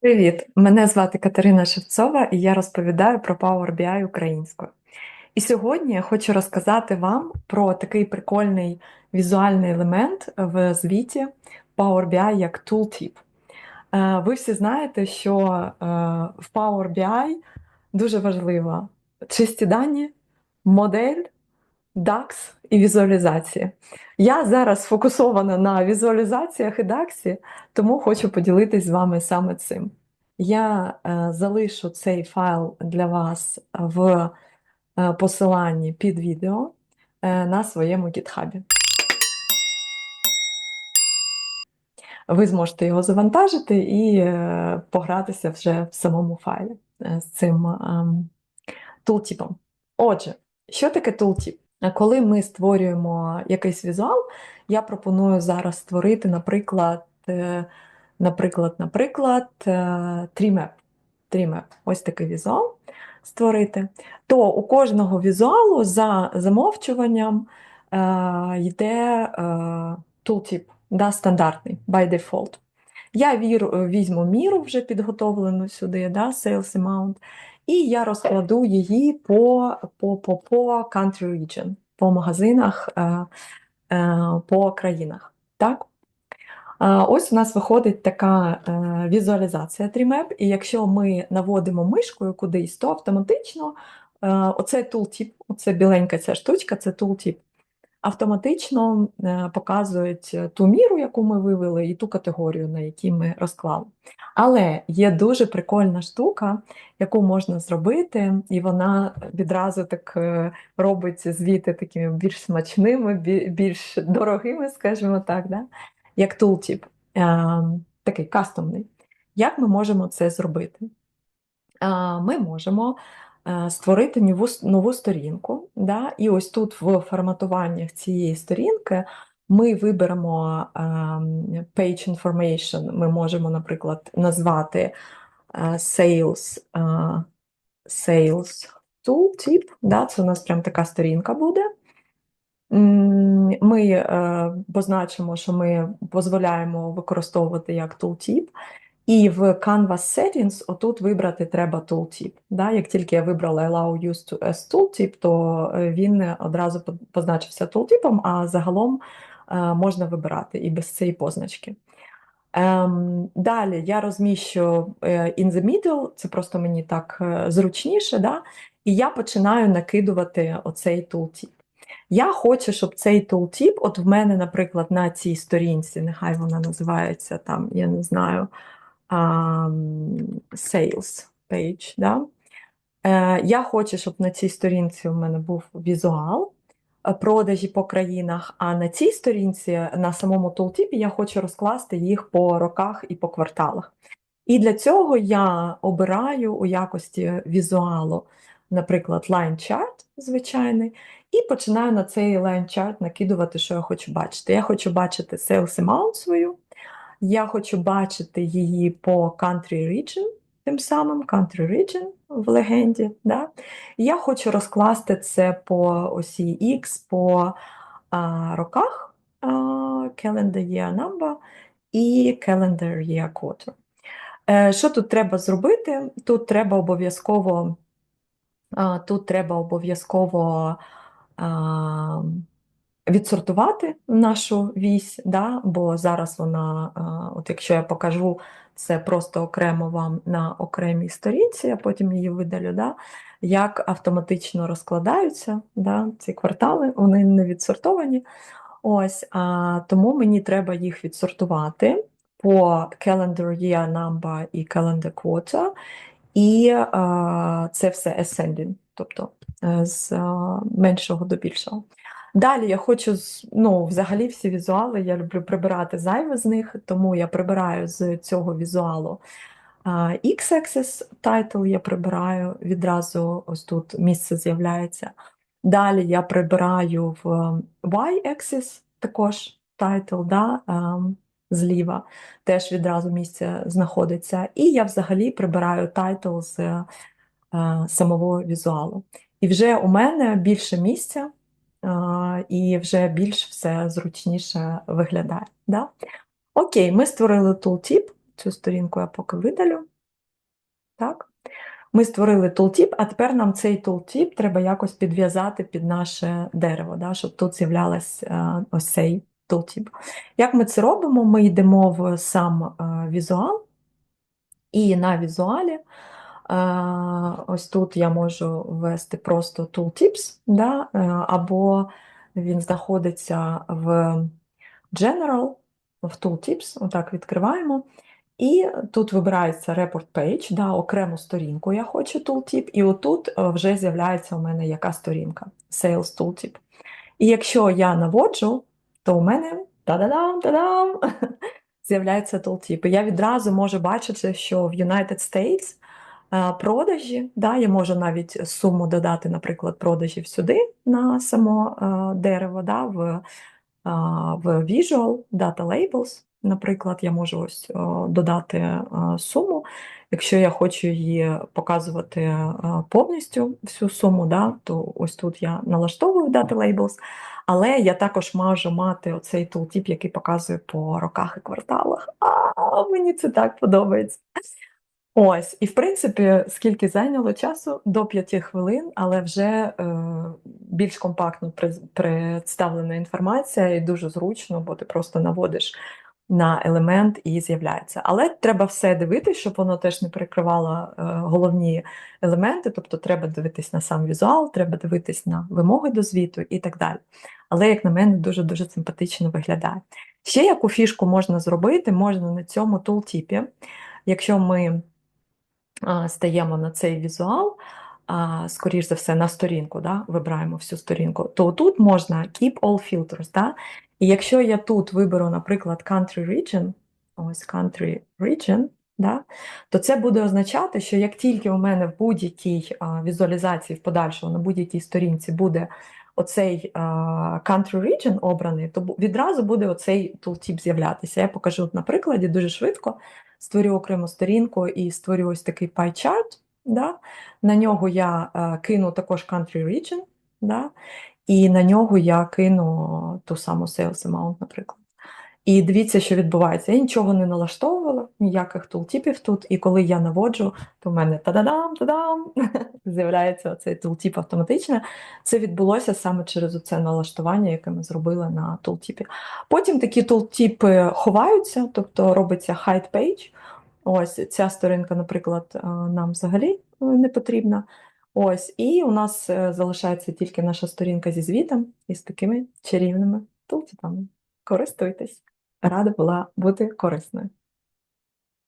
Привіт! Мене звати Катерина Шевцова і я розповідаю про Power BI українською. І сьогодні я хочу розказати вам про такий прикольний візуальний елемент в звіті Power BI як Tooltip. Е, Ви всі знаєте, що е, в Power BI дуже важливо чисті дані, модель, DAX і візуалізації. Я зараз сфокусована на візуалізаціях і DAX, тому хочу поділитись з вами саме цим. Я е, залишу цей файл для вас в е, посиланні під відео е, на своєму GitHub. Ви зможете його завантажити і погратися вже в самому файлі з цим ем, тултіпом. Отже, що таке тултіп? Коли ми створюємо якийсь візуал, я пропоную зараз створити, наприклад, е, наприклад, наприклад, е, TreeMap. TreeMap. Ось такий візуал створити. То у кожного візуалу за замовчуванням е, йде tooltip, да, стандартний by default. Я віру, візьму міру вже підготовлену сюди, да, sales amount, і я розкладу її по по, по, по country region, по магазинах, е, е, по країнах. Так? Ось у нас виходить така е, візуалізація TreeMap, і якщо ми наводимо мишкою кудись, то автоматично е, оцей tooltip, оце біленька ця штучка, це tooltip, автоматично е, показують ту міру, яку ми вивели, і ту категорію, на якій ми розклали. Але є дуже прикольна штука, яку можна зробити, і вона відразу так е, робить звіти такими більш смачними, більш дорогими, скажімо так, да? як е, такий кастомний. Як ми можемо це зробити? Ми можемо Е, створити нову нову сторінку. Да? І ось тут в форматуваннях цієї сторінки ми виберемо ем, Page Information, ми можемо, наприклад, назвати е, Sales е, Sales Tooltip, да? це у нас прям така сторінка буде. Ми позначимо, що ми дозволяємо використовувати як tooltip, і в Canvas Settings отут вибрати треба tooltip. Да? Як тільки я вибрала Allow Use to as tooltip, то е, він одразу позначився tooltip, а загалом е, можна вибирати і без цієї позначки. Ем, Далі я розміщу е, in the middle, це просто мені так зручніше, да? і я починаю накидувати оцей tooltip. Я хочу, щоб цей tooltip, от в мене, наприклад, на цій сторінці, нехай вона називається там, я не знаю sales page. Да? Е, Я хочу, щоб на цій сторінці у мене був візуал е, продажі по країнах, а на цій сторінці, на самому тултіпі, я хочу розкласти їх по роках і по кварталах. І для цього я обираю у якості візуалу, наприклад, chart звичайний, і починаю на цей chart накидувати, що я хочу бачити. Я хочу бачити sales amount свою, я хочу бачити її по country region, тим самим country region в легенді. Да? Я хочу розкласти це по осі X, по а, роках а, calendar year number і calendar year quarter. Е, Що тут треба зробити? Тут треба обов'язково тут треба обов'язково відсортувати нашу вісь, да, бо зараз вона, от якщо я покажу це просто окремо вам на окремій сторінці, а потім її видалю, да, як автоматично розкладаються да, ці квартали, вони не відсортовані. Ось, а, Тому мені треба їх відсортувати по calendar year number і calendar quarter, і а, це все ascending, тобто е, з а, меншого до більшого. Далі я хочу ну, взагалі всі візуали, я люблю прибирати зайве з них, тому я прибираю з цього візуалу X-Axis title я прибираю, відразу ось тут місце з'являється. Далі я прибираю в Y-Axis також title, да, зліва, теж відразу місце знаходиться. І я взагалі прибираю title з самого візуалу. І вже у мене більше місця і вже більш все зручніше виглядає. Да? Окей, ми створили tooltip. Цю сторінку я поки видалю. Так. Ми створили tooltip, а тепер нам цей tooltip треба якось підв'язати під наше дерево, да, щоб тут з'являлась е, ось цей tooltip. Як ми це робимо? Ми йдемо в сам е, візуал, і на візуалі е, ось тут я можу ввести просто tooltips, да, е, або він знаходиться в General, в Tooltips, отак відкриваємо. І тут вибирається Report Page, да, окрему сторінку я хочу Tooltip, і отут вже з'являється у мене яка сторінка Sales Tooltip. І якщо я наводжу, то у мене та-да-дам, та-дам, з'являється Tooltip. І я відразу можу бачити, що в United States е, продажі, да, я можу навіть суму додати, наприклад, продажів сюди на само е, дерево, да, в, в Visual Data Labels. Наприклад, я можу ось додати суму. Якщо я хочу її показувати повністю всю суму, да, то ось тут я налаштовую Data Labels, але я також можу мати оцей тултіп, який показує по роках і кварталах. А мені це так подобається. Ось, і в принципі, скільки зайняло часу до 5 хвилин, але вже е, більш компактно представлена інформація і дуже зручно, бо ти просто наводиш на елемент і з'являється. Але треба все дивитися, щоб воно теж не перекривало е, головні елементи, тобто треба дивитись на сам візуал, треба дивитись на вимоги до звіту і так далі. Але, як на мене, дуже-дуже симпатично виглядає. Ще яку фішку можна зробити, можна на цьому тултіпі, якщо ми стаємо на цей візуал, скоріш за все, на сторінку, да, вибираємо всю сторінку, то тут можна keep all filters. Да, і якщо я тут виберу, наприклад, country region, ось country region, да, то це буде означати, що як тільки у мене в будь-якій візуалізації в подальшому, на будь-якій сторінці буде оцей country region обраний, то відразу буде оцей tooltip з'являтися. Я покажу на прикладі дуже швидко. Створю окрему сторінку і створю ось такий pie chart. Да? На нього я кину також country region. Да? І на нього я кину ту саму sales amount, наприклад. І дивіться, що відбувається. Я нічого не налаштовувала, ніяких тултіпів тут. І коли я наводжу, то в мене та-дадам, та-дам, з'являється цей тултіп автоматично. Це відбулося саме через це налаштування, яке ми зробили на тултіпі. Потім такі тултіпи ховаються, тобто робиться hide page. Ось ця сторінка, наприклад, е, нам взагалі не потрібна. Ось, і у нас е, залишається тільки наша сторінка зі звітом і з такими чарівними тултіпами. Користуйтесь! Рада була бути корисною.